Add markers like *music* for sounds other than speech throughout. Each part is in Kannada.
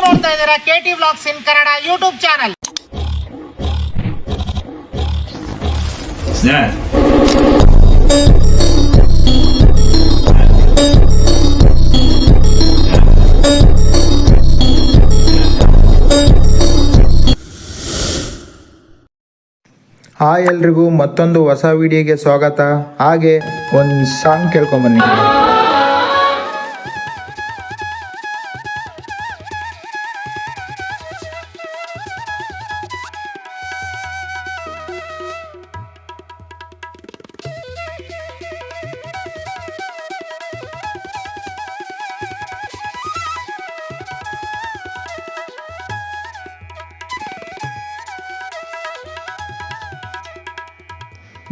ನೀವು ನೋಡ್ತಾ ಇದ್ದೀರಾ K T vlogs in Kannada YouTube channel. Hi ಎಲ್ರಿಗೂ ಮತ್ತೊಂದು ಹೊಸ ವಿಡಿಯೋಗೆ ಸ್ವಾಗತ. ಹಾಗೆ ಒಂದು ಸಾಂಗ್ ಕೇಳ್ಕೊಂಬನ್ನಿ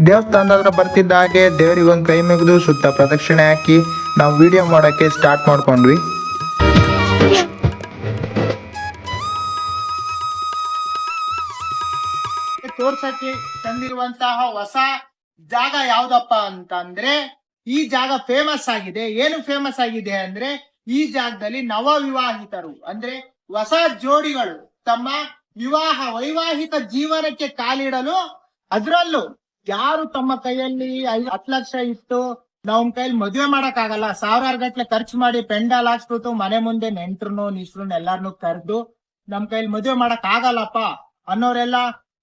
ದೇವಸ್ಥಾನದ ಹತ್ರ ಬರ್ತಿದ್ದ ಹಾಗೆ ದೇವರಿಗೆ ಒಂದು ಕೈ ಮುಗಿದು ಸುತ್ತ ಪ್ರದಕ್ಷಿಣೆ ಹಾಕಿ ನಾವು ವಿಡಿಯೋ ಮಾಡೋಕ್ಕೆ ಸ್ಟಾರ್ಟ್ ಮಾಡ್ಕೊಂಡ್ವಿ. ತೋರ್ಸಕ್ಕೆ ತಂದಿರುವಂತಹ ಹೊಸ ಜಾಗ ಯಾವ್ದಪ್ಪ ಅಂತ ಅಂದ್ರೆ ಈ ಜಾಗ ಫೇಮಸ್ ಆಗಿದೆ. ಏನು ಫೇಮಸ್ ಆಗಿದೆ ಅಂದ್ರೆ ಈ ಜಾಗದಲ್ಲಿ ನವ ವಿವಾಹಿತರು ಅಂದ್ರೆ ಹೊಸ ಜೋಡಿಗಳು ತಮ್ಮ ವಿವಾಹ ವೈವಾಹಿಕ ಜೀವನಕ್ಕೆ ಕಾಲಿಡಲು ಅದ್ರಲ್ಲೂ ಯಾರು ತಮ್ಮ ಕೈಯಲ್ಲಿ ಹತ್ತು ಲಕ್ಷ ಇಟ್ಟು ನಮ್ ಕೈಲಿ ಮದುವೆ ಮಾಡಕ್ ಆಗಲ್ಲ ಸಾವಿರಾರು ಗಟ್ಲೆ ಖರ್ಚು ಮಾಡಿ ಪೆಂಡಾಲ್ ಹಾಕ್ಸ್ಬಿಟ್ಟು ಮನೆ ಮುಂದೆ ನೆಂಟ್ರು ನಿಸ್ರುನ್ ಎಲ್ಲಾರ್ನು ಕರೆದು ನಮ್ ಕೈಲಿ ಮದುವೆ ಮಾಡಕ್ ಆಗಲ್ಲಪ್ಪ ಅನ್ನೋರೆಲ್ಲ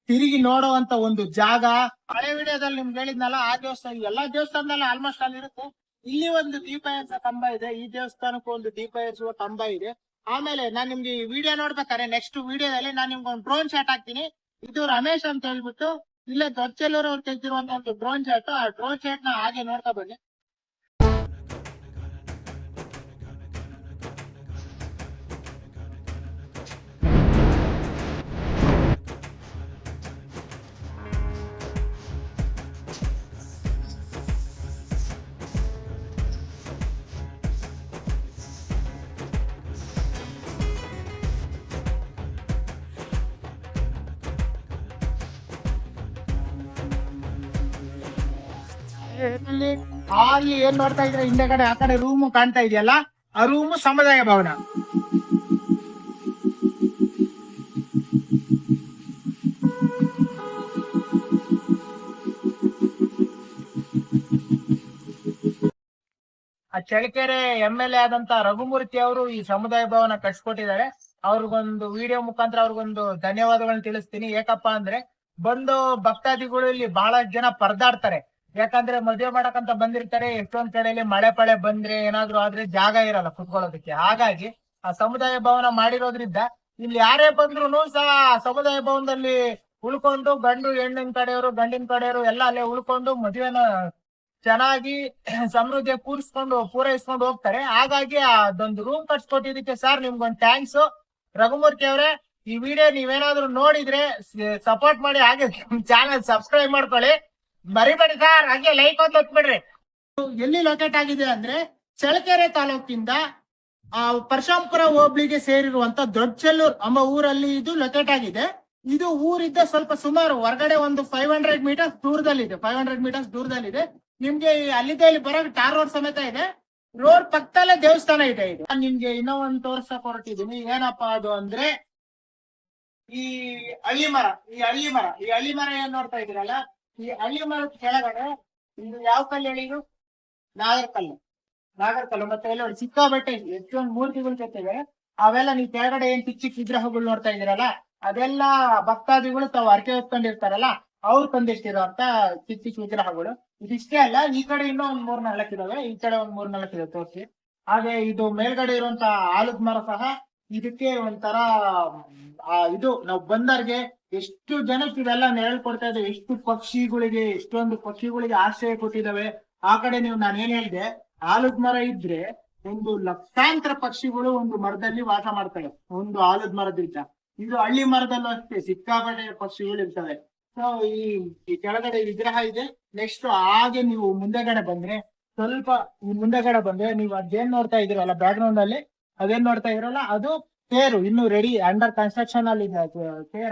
ತಿರುಗಿ ನೋಡುವಂತ ಒಂದು ಜಾಗ. ಹಳೆ ವಿಡಿಯೋದಲ್ಲಿ ನಿಮ್ಗೆ ಹೇಳಿದ್ನಲ್ಲ, ಆ ದೇವಸ್ಥಾನ ಎಲ್ಲಾ ದೇವಸ್ಥಾನದಲ್ಲಿ ಆಲ್ಮೋಸ್ಟ್ ಅಲ್ಲಿ ಇರುತ್ತೆ. ಇಲ್ಲಿ ಒಂದು ದೀಪ ಏರಿಸೋ ಕಂಬ ಇದೆ, ಈ ದೇವಸ್ಥಾನಕ್ಕೂ ಒಂದು ದೀಪ ಏರಿಸುವ ಕಂಬ ಇದೆ. ಆಮೇಲೆ ನಾನ್ ನಿಮ್ಗೆ ಈ ವಿಡಿಯೋ ನೋಡ್ಬೇಕಾರೆ ನೆಕ್ಸ್ಟ್ ವಿಡಿಯೋದಲ್ಲಿ ನಾನ್ ನಿಮ್ಗೆ ಒಂದು ಡ್ರೋನ್ ಶಾಟ್ ಹಾಕ್ತೀನಿ. ಇದು ರಮೇಶ್ ಅಂತ ಹೇಳ್ಬಿಟ್ಟು ಇಲ್ಲೇ ದೊಡ್ಚೆಲ್ಲೂರು ಅವ್ರು ತೆಗ್ದಿರುವಂತ ಒಂದು ಡ್ರೋನ್ ಶಾಟ್ ಆ ಡ್ರೋನ್ ಶಾಟ್ನ ಹಾಗೆ ನೋಡ್ತಾ ಬನ್ನಿ. ಏನ್ ನೋಡ್ತಾ ಇದ್ರೆ ಹಿಂದೆಗಡೆ ಆ ಕಡೆ ರೂಮ್ ಕಾಣ್ತಾ ಇದೆಯಲ್ಲ, ಆ ರೂಮ್ ಸಮುದಾಯ ಭವನ. ಆ ಚಳ್ಳಕೆರೆ ಎಂ ಎಲ್ ಎ ಆದಂತ ರಘುಮೂರ್ತಿ ಅವರು ಈ ಸಮುದಾಯ ಭವನ ಕಟ್ಸ್ಕೊಟ್ಟಿದ್ದಾರೆ. ಅವ್ರಿಗೊಂದು ವಿಡಿಯೋ ಮುಖಾಂತರ ಅವ್ರಿಗೊಂದು ಧನ್ಯವಾದಗಳನ್ನ ತಿಳಿಸ್ತೀನಿ. ಏಕಪ್ಪ ಅಂದ್ರೆ ಬಂದು ಭಕ್ತಾದಿಗಳು ಇಲ್ಲಿ ಬಹಳ ಜನ ಪರದಾಡ್ತಾರೆ. ಯಾಕಂದ್ರೆ ಮದುವೆ ಮಾಡಕಂತ ಬಂದಿರ್ತಾರೆ, ಎಷ್ಟೊಂದ್ ಕಡೆಯಲ್ಲಿ ಮಳೆ ಪಳೆ ಬಂದ್ರೆ ಏನಾದ್ರು ಆದ್ರೆ ಜಾಗ ಇರಲ್ಲ ಕುತ್ಕೊಳ್ಳೋದಕ್ಕೆ. ಹಾಗಾಗಿ ಆ ಸಮುದಾಯ ಭವನ ಮಾಡಿರೋದ್ರಿಂದ ಇಲ್ಲಿ ಯಾರೇ ಬಂದ್ರು ಸಹ ಸಮುದಾಯ ಭವನದಲ್ಲಿ ಉಳ್ಕೊಂಡು ಗಂಡು ಹೆಣ್ಣಿನ ಕಡೆಯವರು, ಗಂಡಿನ ಕಡೆಯವರು ಎಲ್ಲ ಅಲ್ಲೇ ಉಳ್ಕೊಂಡು ಮದುವೆನ ಚೆನ್ನಾಗಿ ಸಮೃದ್ಧಿ ಕೂರಿಸ್ಕೊಂಡು ಪೂರೈಸ್ಕೊಂಡು ಹೋಗ್ತಾರೆ. ಹಾಗಾಗಿ ಅದೊಂದು ರೂಮ್ ಕಟ್ಸ್ಕೊಟ್ಟಿದ್ದಕ್ಕೆ ಸರ್ ನಿಮ್ಗೊಂದು ಥ್ಯಾಂಕ್ಸ್ ರಘುಮೂರ್ತಿ ಅವರೇ, ಈ ವಿಡಿಯೋ ನೀವೇನಾದ್ರೂ ನೋಡಿದ್ರೆ ಸಪೋರ್ಟ್ ಮಾಡಿ ಹಾಗೆ *laughs* ಚಾನೆಲ್ ಸಬ್ಸ್ಕ್ರೈಬ್ ಮಾಡ್ಕೊಳ್ಳಿ. ಮರಿಬೇಡಿ ಸರ್ ಹಾಗೆ ಲೈಕ್ ಒಂದು ಹೊತ್ಬಿಡ್ರಿ ಎಲ್ಲಿ ಲೊಕೇಟ್ ಆಗಿದೆ ಅಂದ್ರೆ ಚಳ್ಳಕೆರೆ ತಾಲೂಕಿಂದ, ಆ ಪರಶಾಂಪುರ ಹೋಬ್ಳಿಗೆ ಸೇರಿರುವಂತ ದೊಡ್ಡಚೆಲ್ಲೂರ್ ಎಂಬ ಊರಲ್ಲಿ ಇದು ಲೊಕೇಟ್ ಆಗಿದೆ. ಇದು ಊರಿದ್ದ ಸ್ವಲ್ಪ ಸುಮಾರು ಹೊರಗಡೆ ಒಂದು ಫೈವ್ ಹಂಡ್ರೆಡ್ ಮೀಟರ್ಸ್ ದೂರದಲ್ಲಿದೆ. ಫೈವ್ ಹಂಡ್ರೆಡ್ ಮೀಟರ್ಸ್ ದೂರದಲ್ಲಿದೆ. ನಿಮ್ಗೆ ಅಲ್ಲಿದ್ದ ಅಲ್ಲಿಂದ ಇಲ್ಲಿ ಬರೋಕ್ ಟಾರ್ ರೋಡ್ ಸಮೇತ ಇದೆ. ರೋಡ್ ಪಕ್ಕದಲ್ಲೇ ದೇವಸ್ಥಾನ ಇದೆ ಇದು. ನಿಮ್ಗೆ ಇನ್ನೂ ಒಂದು ತೋರ್ಸಕ್ ಹೊರಟಿದೀನಿ ಏನಪ್ಪಾ ಅದು ಅಂದ್ರೆ ಈ ಹಳ್ಳಿ ಮರ, ಈ ಹಳ್ಳಿ ಮರ, ಈ ಹಳ್ಳಿ ಮರ ಏನ್ ನೋಡ್ತಾ ಇದೀರಲ್ಲ ಈ ಹಳ್ಳಿ ಮರದ ಕೆಳಗಡೆ ಇದು ಯಾವ ಕಲ್ಲು ಹೇಳಿದ್ರು ನಾಗರಕಲ್ಲು ನಾಗರಕಲ್ಲು ಮತ್ತೆ ಎಲ್ಲ ಸಿಕ್ಕಾಬಟ್ಟೆ ಎಷ್ಟೊಂದು ಮೂರ್ತಿಗಳು ಜೊತೆಗೆ, ಅವೆಲ್ಲ ನೀವು ಕೆಳಗಡೆ ಏನ್ ಚಿಕ್ಕ ಚಿಕ್ಕ ವಿಗ್ರಹಗಳು ನೋಡ್ತಾ ಇದೀರಲ್ಲ ಅದೆಲ್ಲ ಭಕ್ತಾದಿಗಳು ತಾವು ಅರ್ಕೆ ಹೊತ್ಕೊಂಡಿರ್ತಾರಲ್ಲ, ಅವ್ರು ಅಂತ ಚಿಕ್ಕ ಚಿಕ್ಕ ವಿಗ್ರಹಗಳು. ಇದಿಷ್ಟೇ ಅಲ್ಲ, ಈ ಕಡೆ ಇನ್ನೂ ಒಂದ್ ಮೂರ್ ನಾಲ್ಕು ಇದಾವೆ, ಈ ಕಡೆ ಒಂದ್ ಮೂರ್ ನಾಲ್ಕು ಇದೆ ತೋರಿಸಿ. ಹಾಗೆ ಇದು ಮೇಲ್ಗಡೆ ಇರುವಂತ ಆಲದ ಮರ ಸಹ ಇದಕ್ಕೆ ಒಂಥರ ಇದು ನಾವು ಬಂದರ್ಗೆ ಎಷ್ಟು ಜನಕ್ಕೆ ಇವೆಲ್ಲ ನೆರಳು ಕೊಡ್ತಾ ಇದೆ ಎಷ್ಟು ಪಕ್ಷಿಗಳಿಗೆ, ಎಷ್ಟೊಂದು ಪಕ್ಷಿಗಳಿಗೆ ಆಶ್ರಯ ಕೊಟ್ಟಿದಾವೆ ಆ ಕಡೆ ನೀವು ನಾನು ಏನ್ ಹೇಳಿದೆ, ಆಲದ ಮರ ಇದ್ರೆ ಒಂದು ಲಕ್ಷಾಂತರ ಪಕ್ಷಿಗಳು ಒಂದು ಮರದಲ್ಲಿ ವಾಸ ಮಾಡ್ತವೆ. ಒಂದು ಆಲದ ಮರದಿಂದ. ಇದು ಹಳ್ಳಿ ಮರದಲ್ಲೂ ಅಷ್ಟೇ, ಸಿಕ್ಕಾಪಟ್ಟೆ ಪಕ್ಷಿಗಳು ಇರ್ತವೆ. ಸೊ ಈ ಕೆಳಗಡೆ ವಿಗ್ರಹ ಇದೆ. ನೆಕ್ಸ್ಟ್ ಹಾಗೆ ನೀವು ಮುಂದೆಗಡೆ ಬಂದ್ರೆ, ಸ್ವಲ್ಪ ಈ ಮುಂದೆಗಡೆ ಬಂದ್ರೆ ನೀವು ಅದೇನ್ ನೋಡ್ತಾ ಇದೀರಲ್ಲ ಬ್ಯಾಕ್ ಗ್ರೌಂಡ್ ಅಲ್ಲಿ, ಅದೇನ್ ನೋಡ್ತಾ ಇರಲ್ಲ ಅದು ತೇರು. ಇನ್ನು ರೆಡಿ ಅಂಡರ್ ಕನ್ಸ್ಟ್ರಕ್ಷನ್ ಅಲ್ಲಿ ಅದು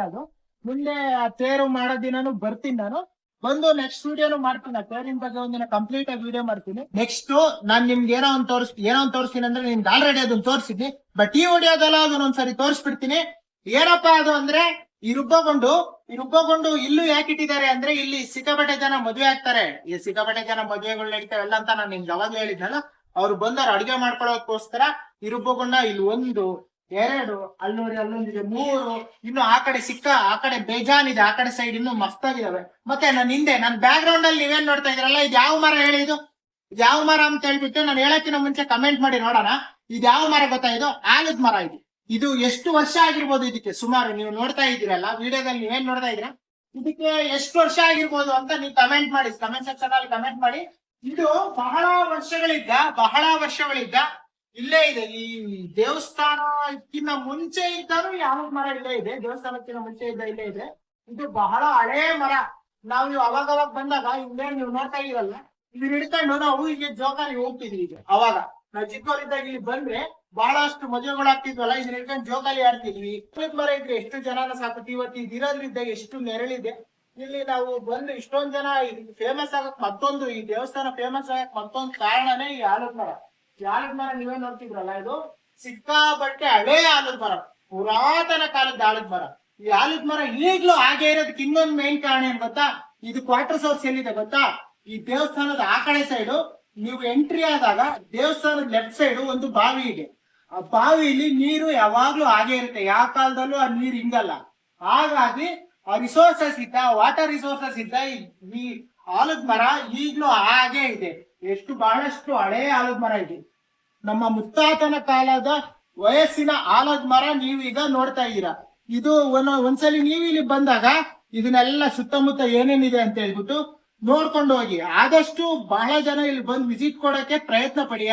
ಅದು. ಮುಂದೆ ಆ ತೇರು ಮಾಡೋ ದಿನಾನು ಬರ್ತೀನಿ ನಾನು. ಬಂದು ನೆಕ್ಸ್ಟ್ ವಿಡಿಯೋನು ಮಾಡ್ತೀನಿ. ಆ ತೇರಿನ ಬಗ್ಗೆ ಒಂದಿನ ಕಂಪ್ಲೀಟ್ ಆಗಿ ವಿಡಿಯೋ ಮಾಡ್ತೀನಿ. ನೆಕ್ಸ್ಟ್ ನಾನ್ ನಿಮ್ಗೆ ಏನೋ ಒಂದು ತೋರಿಸ್, ಏನೋ ಒಂದು ತೋರಿಸ್ತೀನಿ ಅಂದ್ರೆ ನಿಮ್ಗೆ ಆಲ್ರೆಡಿ ಅದನ್ನ ತೋರಿಸಿದ್ನಿ. ಬಟ್ ಈ ವಿಡಿಯೋದಲ್ಲ ಅದನ್ನ ಒಂದ್ಸರಿ ತೋರಿಸ್ಬಿಡ್ತೀನಿ. ಏನಪ್ಪಾ ಅದು ಅಂದ್ರೆ, ಈ ರುಬ್ಬಗೊಂಡು ಈ ರುಬ್ಬಗೊಂಡು ಇಲ್ಲೂ ಯಾಕೆ ಇಟ್ಟಿದ್ದಾರೆ ಅಂದ್ರೆ ಇಲ್ಲಿ ಸಿಕ್ಕಾಪಟ್ಟೆ ಜನ ಮದುವೆ ಆಗ್ತಾರೆ. ಈ ಸಿಕ್ಕಾಪಟ್ಟೆ ಜನ ಮದುವೆಗಳು ನಡೀತಾವೆಲ್ಲ ಅಂತ ನಾನು ನಿಮ್ಗೆ ಯಾವಾಗ್ಲೂ ಹೇಳಿದ್ನಲ್ಲ. ಅವ್ರು ಬಂದವ್ರು ಅಡಿಗೆ ಮಾಡ್ಕೊಳ್ಳೋದಕ್ಕೋಸ್ಕರ ಈ ರುಬ್ಬಗೊಂಡ ಇಲ್ಲಿ ಒಂದು ಎರಡು, ಅಲ್ಲೂರಿ, ಅಲ್ಲೊಂದಿದೆ, ಮೂರು, ಇನ್ನು ಆ ಕಡೆ ಸಿಕ್ಕ, ಆ ಕಡೆ ಬೇಜಾನ್ ಇದೆ ಆ ಕಡೆ ಸೈಡ್ ಇನ್ನು ಮಸ್ತಾಗಿದಾವೆ. ಮತ್ತೆ ನನ್ನ ಹಿಂದೆ, ನನ್ನ ಬ್ಯಾಕ್ ಗ್ರೌಂಡ್ ಅಲ್ಲಿ ನೀವೇನ್ ನೋಡ್ತಾ ಇದ್ರಲ್ಲ ಇದು ಯಾವ ಮರ ಹೇಳಿ ಇದು? ಇದು ಯಾವ ಮರ ಅಂತ ಹೇಳ್ಬಿಟ್ಟು ನಾನು ಹೇಳಕ್ಕಿಂತ ಮುಂಚೆ ಕಮೆಂಟ್ ಮಾಡಿ ನೋಡೋಣ. ಇದು ಯಾವ ಮರ ಗೊತ್ತಾ ಇದು? ಆಲದ ಮರ ಇದು. ಇದು ಎಷ್ಟು ವರ್ಷ ಆಗಿರ್ಬೋದು ಇದಕ್ಕೆ? ಸುಮಾರು ನೀವು ನೋಡ್ತಾ ಇದ್ದೀರಲ್ಲ, ವಿಡಿಯೋದಲ್ಲಿ ನೀವೇನ್ ನೋಡ್ತಾ ಇದ್ರ ಇದಕ್ಕೆ ಎಷ್ಟು ವರ್ಷ ಆಗಿರ್ಬೋದು ಅಂತ ನೀವು ಕಮೆಂಟ್ ಮಾಡಿ ಕಮೆಂಟ್ ಸೆಕ್ಷನ್ ಅಲ್ಲಿ ಕಮೆಂಟ್ ಮಾಡಿ. ಇದು ಬಹಳ ವರ್ಷಗಳಿದ್ದ ಬಹಳ ವರ್ಷಗಳಿದ್ದ ಇಲ್ಲೇ ಇದೆ. ಈ ದೇವಸ್ಥಾನಕ್ಕಿಂತ ಮುಂಚೆ ಇದ್ದಾನು ಯಾವ ಮರ ಇಲ್ಲೇ ಇದೆ. ದೇವಸ್ಥಾನಕ್ಕಿಂತ ಮುಂಚೆ ಇದ್ದ ಇಲ್ಲೇ ಇದೆ. ಇದು ಬಹಳ ಹಳೇ ಮರ. ನಾವು ನೀವು ಅವಾಗ ಅವಾಗ ಬಂದಾಗ ಹಿಂದೆ ನೀವು ನೋಡ್ತಾ ಇದೀವಲ್ಲ ಇದನ್ನ ಹಿಡ್ಕೊಂಡು ನಾವು ಈಗ ಜೋಕಾಲಿ ಹೋಗ್ತಿದ್ವಿ ಈಗ ಅವಾಗ. ನಾವು ಚಿಕ್ಕವರಿದ್ದಾಗ ಇಲ್ಲಿ ಬಂದ್ರೆ ಬಹಳಷ್ಟು ಮದುವೆಗಳಾಗ್ತಿದ್ವಲ್ಲ ಇದನ್ನ ಹಿಡ್ಕೊಂಡು ಜೋಕಾಲಿ ಆಡ್ತಿದ್ವಿ. ಮರ ಇದ್ರೆ ಎಷ್ಟು ಜನನ ಸಾಕುತ್ತೆ ಇವತ್ತು ಇರೋದ್ರಿಂದ ಎಷ್ಟು ನೆರಳಿದೆ. ಇಲ್ಲಿ ನಾವು ಬಂದು ಇಷ್ಟೊಂದ್ ಜನ ಫೇಮಸ್ ಆಗಕ್ ಮತ್ತೊಂದು, ಈ ದೇವಸ್ಥಾನ ಫೇಮಸ್ ಆಗಕ್ ಮತ್ತೊಂದು ಕಾರಣನೇ ಈ ಆಲದ ಮರ. ಆಲದ ಮರ ನೀವೇ ನೋಡ್ತಿದ್ರಲ್ಲ ಇದು? ಸಿಕ್ಕಾಪಟ್ಟೆ ಹಳೆ ಆಲದ ಮರ. ಪುರಾತನ ಕಾಲದ ಆಲದ ಮರ. ಈ ಆಲದ ಮರ ಈಗ್ಲೂ ಹಾಗೆ ಇರೋದಕ್ಕೆ ಇನ್ನೊಂದು ಮೇನ್ ಕಾರಣ ಏನ್ ಗೊತ್ತಾ? ಇದು ಕ್ವಾರ್ಟರ್ ಸೋರ್ಸ್ ಎಲ್ಲಿದೆ ಗೊತ್ತಾ? ಈ ದೇವಸ್ಥಾನದ ಆ ಕಡೆ ಸೈಡು ನೀವು ಎಂಟ್ರಿ ಆದಾಗ ದೇವಸ್ಥಾನದ ಲೆಫ್ಟ್ ಸೈಡ್ ಒಂದು ಬಾವಿ ಇದೆ. ಆ ಬಾವಿಲಿ ನೀರು ಯಾವಾಗ್ಲೂ ಹಾಗೆ ಇರುತ್ತೆ. ಯಾವ ಕಾಲದಲ್ಲೂ ಆ ನೀರು ಹಿಂಗಲ್ಲ. ಹಾಗಾಗಿ ಆ ರಿಸೋರ್ಸಸ್ ಇದ್ದ ವಾಟರ್ ರಿಸೋರ್ಸಸ್ ಇದ್ದ ಈ ಆಲದ ಮರ ಈಗ್ಲೂ ಹಾಗೆ ಇದೆ. ಎಷ್ಟು ಬಹಳಷ್ಟು ಹಳೆಯ ಆಲದ ಮರ ಇದೆ. ನಮ್ಮ ಮುತ್ತಾತನ ಕಾಲದ ವಯಸ್ಸಿನ ಆಲದ ಮರ ನೀವೀಗ ನೋಡ್ತಾ ಇದ್ದೀರಾ. ಇದು ಒಂದ್- ಒಂದ್ಸಲಿ ನೀವು ಇಲ್ಲಿ ಬಂದಾಗ ಇದನ್ನೆಲ್ಲ ಸುತ್ತಮುತ್ತ ಏನೇನಿದೆ ಅಂತ ಹೇಳ್ಬಿಟ್ಟು ನೋಡ್ಕೊಂಡು ಹೋಗಿ. ಆದಷ್ಟು ಬಹಳ ಜನ ಇಲ್ಲಿ ಬಂದು ವಿಸಿಟ್ ಕೊಡಕ್ಕೆ ಪ್ರಯತ್ನ ಪಡಿ.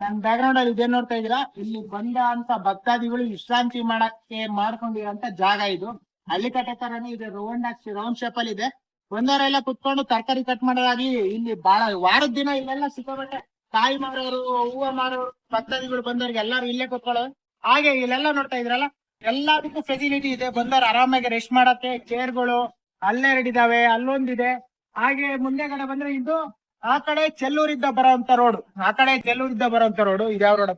ನನ್ನ ಬ್ಯಾಕ್ ಗ್ರೌಂಡ್ ಅಲ್ಲಿ ಇದೇನ್ ನೋಡ್ತಾ ಇದೀರಾ ಇಲ್ಲಿ ಬಂದ ಅಂತ ಭಕ್ತಾದಿಗಳು ವಿಶ್ರಾಂತಿ ಮಾಡಕ್ಕೆ ಮಾಡ್ಕೊಂಡಿರೋ ಜಾಗ ಇದು. ಅಲ್ಲಿ ಕಟ್ಟೆ ತರನೇ ಇದೆ. ರೌಂಡ್ ಹಾಕ್ಸಿ ರೌಂಡ್ ಶೇಪ್ ಅಲ್ಲಿ ಇದೆ. ಬಂದವರೆಲ್ಲ ಕುತ್ಕೊಂಡು ತರಕಾರಿ ಕಟ್ ಮಾಡೋದಾಗಿ ಇಲ್ಲಿ ಬಹಳ ವಾರದ ದಿನ ಇಲ್ಲೆಲ್ಲ ಸಿಕ್ಕಾಪಟ್ಟೆ ಕಾಯಿ ಮಾರೋರು ಹೂವ ಮಾರೋರು ಭಕ್ತಾದಿಗಳು ಬಂದವ್ರಿಗೆ ಎಲ್ಲಾರು ಇಲ್ಲೇ ಕುತ್ಕೊಳ್ಳೋದು. ಹಾಗೆ ಇಲ್ಲೆಲ್ಲ ನೋಡ್ತಾ ಇದ್ರಲ್ಲ, ಎಲ್ಲದಕ್ಕೂ ಫೆಸಿಲಿಟಿ ಇದೆ. ಬಂದವ್ರು ಆರಾಮಾಗಿ ರೆಸ್ಟ್ ಮಾಡಕ್ಕೆ ಚೇರ್ಗಳು ಅಲ್ಲೆರಡು ಇದಾವೆ, ಅಲ್ಲೊಂದಿದೆ. ಹಾಗೆ ಮುಂದೆಗಡೆ ಬಂದ್ರೆ ಇದು ಆ ಕಡೆ ಚೆಲ್ಲೂರಿಂದ ಬರೋಂತ ರೋಡ್ ಆ ಕಡೆ ಚೆಲ್ಲೂರಿಂದ ಬರೋಂತ ರೋಡ್ ಇದ್ಯಾವ ರೋಡ್